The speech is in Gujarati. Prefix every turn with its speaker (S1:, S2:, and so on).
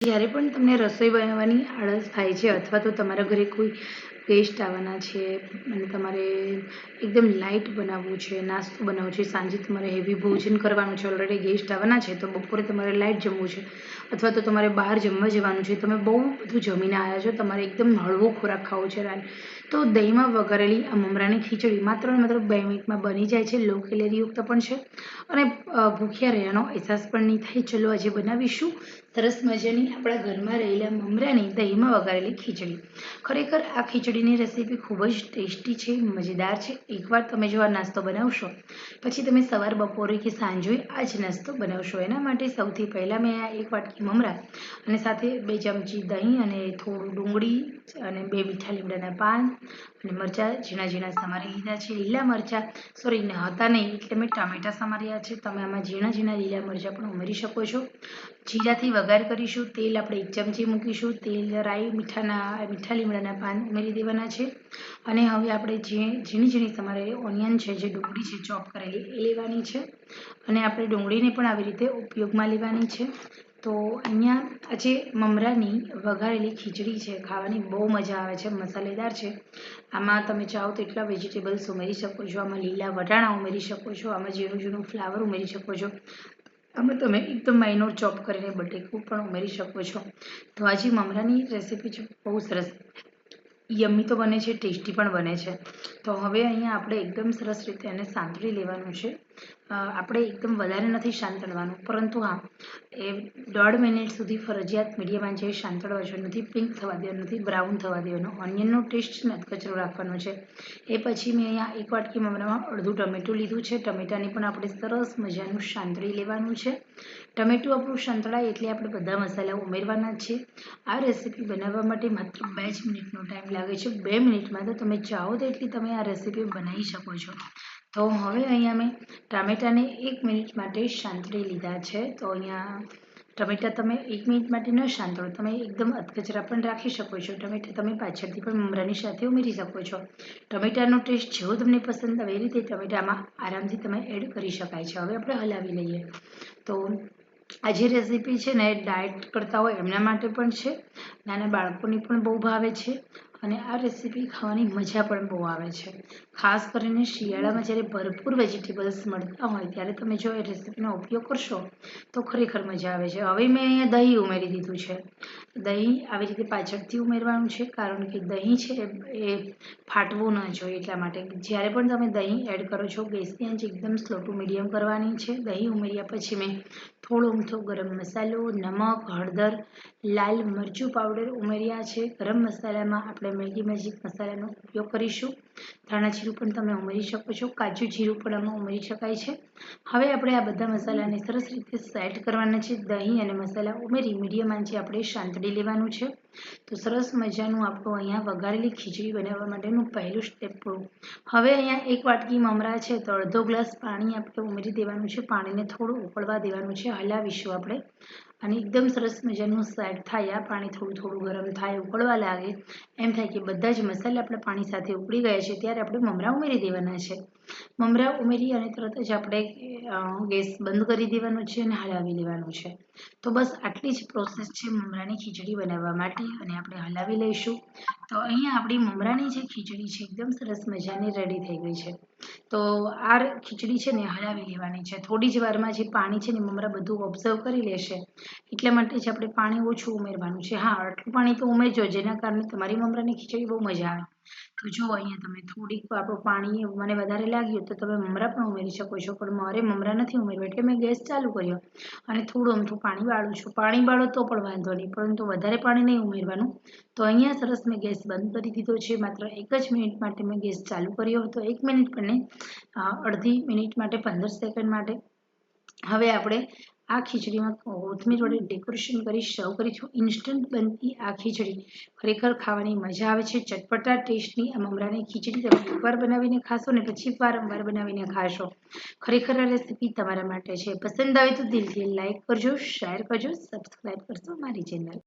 S1: જ્યારે પણ તમને રસોઈ બનાવવાની આળસ થાય છે અથવા તો તમારા ઘરે કોઈ ગેસ્ટ આવવાના છે અને તમારે એકદમ લાઇટ બનાવવું છે, નાસ્તો બનાવવો છે, સાંજે તમારે હેવી ભોજન કરવાનું છે ઓલરેડી ગેસ્ટ આવવાના છે, તો બપોરે તમારે લાઇટ જમવું છે અથવા તો તમારે બહાર જમવા જવાનું છે, તમે બહુ બધું જમીને આવ્યા છો, તમારે એકદમ હળવો ખોરાક ખાવો છે રાત તો દહીંમાં વઘારેલી આ મમરાની ખીચડી માત્ર ને માત્ર બે મિનિટમાં બની જાય છે લો કેલેરીયુક્ત પણ છે અને ભૂખ્યા રહેવાનો અહેસાસ પણ નહીં થાય. ચલો આજે બનાવીશું સરસ મજાની આપણા ઘરમાં રહેલા મમરાની દહીંમાં વઘારેલી ખીચડી. ખરેખર આ ખીચડીની રેસીપી ખૂબ જ ટેસ્ટી છે, મજેદાર છે. એકવાર તમે જો આ નાસ્તો બનાવશો, પછી તમે સવાર, બપોરે કે સાંજે આ જ નાસ્તો બનાવશો. એના માટે સૌથી પહેલાં મેં આ એક વાટકી મમરા અને સાથે બે ચમચી દહીં અને થોડું ડુંગળી અને બે મીઠા લીમડાના પાન અને મરચાં, ઝીણા ઝીણા સમારી લીધા છે. લીલા મરચાં, સોરી હતા નહીં, એટલે મેં ટામેટાં સમાર્યા છે. તમે આમાં ઝીણા ઝીણા લીલા મરચાં પણ ઉમેરી શકો છો. જીરાથી વઘાર કરીશું, તેલ આપણે એક ચમચી મૂકીશું, તેલ રાઈ, મીઠાના, મીઠા લીમડાના પાન ઉમેરી દેવાના છે. અને હવે આપણે જે, ઝીણી ઝીણી તમારે ઓનિયન છે, જે ડુંગળી છે, ચોપ કરેલી, એ લેવાની છે. અને આપણે ડુંગળીને પણ આવી રીતે ઉપયોગમાં લેવાની છે. તો અહીંયા આજે મમરાની વઘારેલી ખીચડી છે, ખાવાની બહુ મજા આવે છે, મસાલેદાર છે. આમાં તમે ચાહો તો એટલા વેજીટેબલ્સ ઉમેરી શકો છો, આમાં લીલા વટાણા ઉમેરી શકો છો, આમાં ઝીણું ઝીણું ફ્લાવર ઉમેરી શકો છો. આમાં તમે એકદમ માઇનોર ચોપ કરીને બટેકું પણ ઉમેરી શકો છો. તો આજે મમરાની રેસીપી છે બહુ સરસ. યમ્મી તો બને છે, ટેસ્ટી પણ બને છે. તો હવે અહીંયા આપણે એકદમ સરસ રીતે એને સાંતળી લેવાનું છે. આપણે એકદમ વધારે નથી શાંતળવાનું પરંતુ હા, એ દોઢ મિનિટ સુધી ફરજિયાત મીડિયમ આંચે શાંતળવા છે નથી પિંક થવા દેવાનું નથી બ્રાઉન થવા દેવાનું. ઓનિયનનો ટેસ્ટ છે ને કચરો રાખવાનો છે. એ પછી મેં અહીંયા એક વાટકી મમરામાં અડધું ટમેટું લીધું છે. ટમેટાની પણ આપણે સરસ મજાનું શાંતળી લેવાનું છે. ટમેટું આપણું શાંતળાય એટલે આપણે બધા મસાલા ઉમેરવાના છે આ રેસીપી બનાવવા માટે માત્ર બે જ મિનિટનો ટાઈમ લાગે છે બે મિનિટમાં તો તમે ચાહો તો એટલી તમે આ રેસીપી બનાવી શકો છો. તો હવે અહીંયા મેં ટામેટાને એક મિનિટ માટે શાંતળી લીધા છે. તો અહીંયા ટમેટા તમે એક મિનિટ માટે ન શાંતળો તમે એકદમ અધકચરા પણ રાખી શકો છો. ટમેટા તમે પાછળથી પણ મમરાની સાથે ઉમેરી શકો છો. ટમેટાનો ટેસ્ટ જેવો તમને પસંદ આવે એ રીતે ટમેટામાં આરામથી તમે એડ કરી શકાય છે. હવે આપણે હલાવી લઈએ. તો આ જે રેસીપી છે ને ડાયટ કરતા હોય એમના માટે પણ છે. નાના બાળકોની પણ બહુ ભાવે છે. અને આ રેસીપી ખાવાની મજા પણ બહુ આવે છે. ખાસ કરીને શિયાળામાં જ્યારે ભરપૂર વેજીટેબલ્સ મળતા હોય ત્યારે તમે જો એ રેસીપીનો ઉપયોગ કરશો, તો ખરેખર મજા આવે છે. હવે મેં અહીંયા દહીં ઉમેરી દીધું છે. દહીં આવી રીતે પાછળથી ઉમેરવાનું છે, કારણ કે દહીં છે એ ફાટવું ન જોઈએ એટલા માટે. જ્યારે પણ તમે દહીં એડ કરો છો, ગેસની આંચ એકદમ સ્લો ટુ મીડિયમ કરવાની છે. દહીં ઉમેર્યા પછી મેં થોડો અમથો ગરમ મસાલો, નમક, હળદર, લાલ મરચું પાવડર ઉમેર્યા છે. ગરમ મસાલામાં આપણે મેગી મેજિક મસાલાનો ઉપયોગ કરીશું. ધાણા જીરું પણ તમે ઉમેરી શકો છો. કાજુ જીરું પણ આમાં ઉમેરી શકાય છે. હવે આપણે આ બધા મસાલાને સરસ રીતે સેટ કરવાના છે. દહીં અને મસાલા ઉમેરી મીડિયમ આંચે આપણે શાંતડી લેવાનું છે. તો સરસ મજાનું આપણું અહીંયા વઘારેલી ખીચડી બનાવવા માટેનું પહેલું સ્ટેપ પૂરું. હવે અહીંયા એક વાટકી મમરા છે તો અડધો ગ્લાસ પાણી આપણે ઉમેરી દેવાનું છે. પાણીને થોડું ઉકળવા દેવાનું છે. હલાવીશું આપણે. અને એકદમ સરસ મજાનું સેટ થાય આ પાણી થોડું થોડું ગરમ થાય, ઉકળવા લાગે. એમ થાય કે બધા જ મસાલા આપણે પાણી સાથે ઉકળી ગયા છે. ત્યારે આપણે મમરા ઉમેરી દેવાના છે. મમરા ઉમેરી અને તરત જ આપણે ગેસ બંધ કરી દેવાનો છે અને હલાવી લેવાનું છે. તો બસ આટલી જ પ્રોસેસ છે મમરાની ખીચડી બનાવવા માટે અને આપણે હલાવી લઈશું. તો અહીંયા આપણી મમરાની જે ખીચડી છે, એકદમ સરસ મજાની રેડી થઈ ગઈ છે. તો આ ખીચડી છે ને હલાવી લેવાની છે. થોડી જ વારમાં જે પાણી છે ને મમરા બધું ઓબ્ઝર્વ કરી લેશે. એટલા માટે જ આપણે પાણી ઓછું ઉમેરવાનું છે. હા, આટલું પાણી તો ઉમેરજો, જેના કારણે તમારી મમરાની ખીચડી બહુ મજા આવે. તો જો અહીંયા તમે થોડીક આપણું પાણી મને વધારે લાગ્યું તો તમે મમરા પણ ઉમેરી શકો છો, પણ મારે મમરા નથી ઉમેરવા એટલે મેં ગેસ ચાલુ કર્યો અને થોડું અમથું પાણી વાળું છું. પાણી વાળો તો પણ વાંધો નહીં, પરંતુ વધારે પાણી નહીં ઉમેરવાનું. તો અહીંયા સરસ મેં ગેસ બંધ કરી દીધો છે, માત્ર એક જ મિનિટ માટે મેં ગેસ ચાલુ કર્યો હતો, એક મિનિટ પણ અડધી મિનિટ માટે, પંદર સેકન્ડ માટે. હવે આપણે આ ખીચડીમાં કોથમીર વડે ડેકોરેશન કરી સર્વ કરીશું ઇન્સ્ટન્ટ બનતી આ ખીચડી. ખરેખર ખાવાની મજા આવે છે. ચટપટા ટેસ્ટની આ મમરાની ખીચડી તમે એકવાર બનાવીને ખાશો ને પછી વારંવાર બનાવીને ખાશો. ખરેખર આ રેસીપી તમારા માટે છે. પસંદ આવે તો દિલથી લાઇક કરજો શેર કરજો સબસ્ક્રાઈબ કરશો મારી ચેનલ